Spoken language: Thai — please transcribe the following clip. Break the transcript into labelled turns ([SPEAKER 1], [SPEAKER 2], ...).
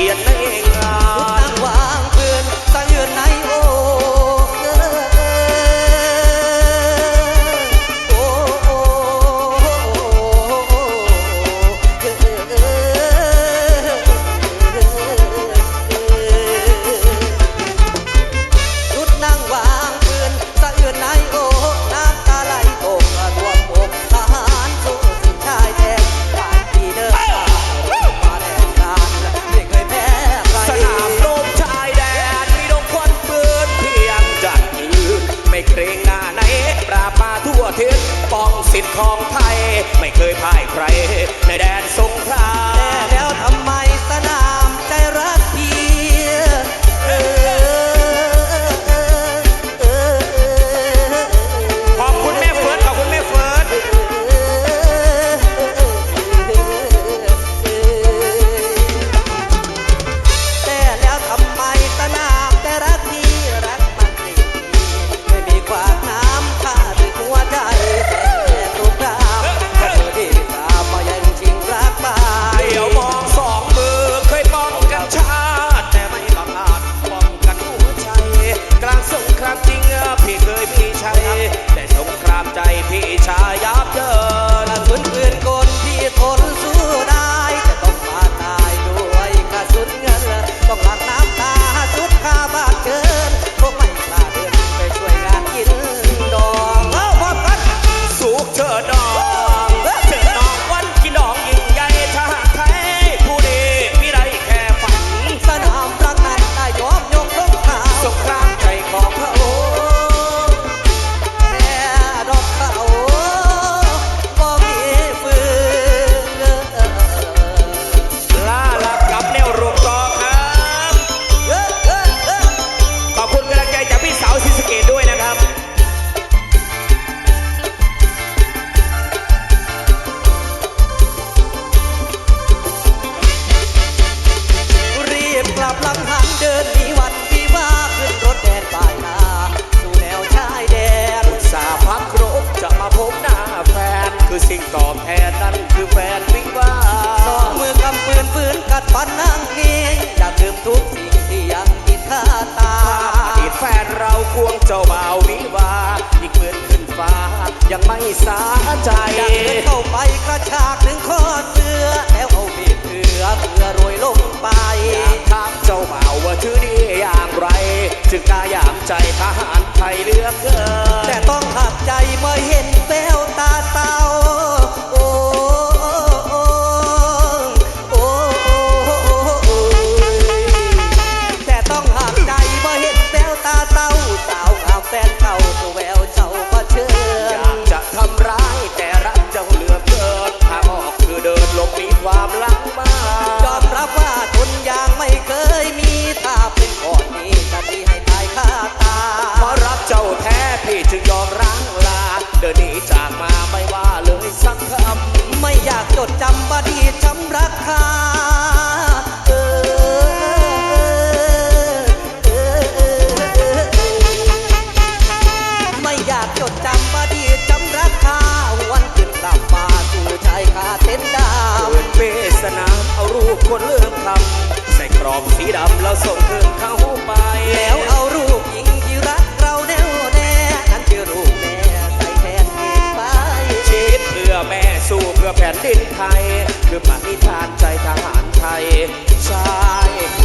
[SPEAKER 1] yeah. ต
[SPEAKER 2] อบแทนนั่นคือแฟนวิ่งว่าสองมื
[SPEAKER 1] อกำปืนปืนกัดฟันนั่งนี้อยากลืมทุกสิ่งที่ยั
[SPEAKER 2] งติดคาตาอดีแฟนเราควงเจ้าบ่าววิวา
[SPEAKER 1] อีกปืนขึ้นฟ้า ยัง
[SPEAKER 2] ไม่สาใจยังเดินเข้าไปก
[SPEAKER 1] ระชากถึงคอเสื้อแล้วเอา
[SPEAKER 2] บีบเอือเพื่อรวยลงไปถามเจ้าบ่าวว่าชื่อดี
[SPEAKER 1] อย่างไร จึงกล้าอยากใจ มสีดำเราส่งคืนเขาไป
[SPEAKER 2] แล้วเอารูปหญิงที่รักเราแน่วแน่นั้นคือรูปแม่ใส่แทนเองไป
[SPEAKER 1] ชีพเพื่อแม่สู้เพื่อแผ่นดินไทย คือปณิธานใจทหารไทยชาย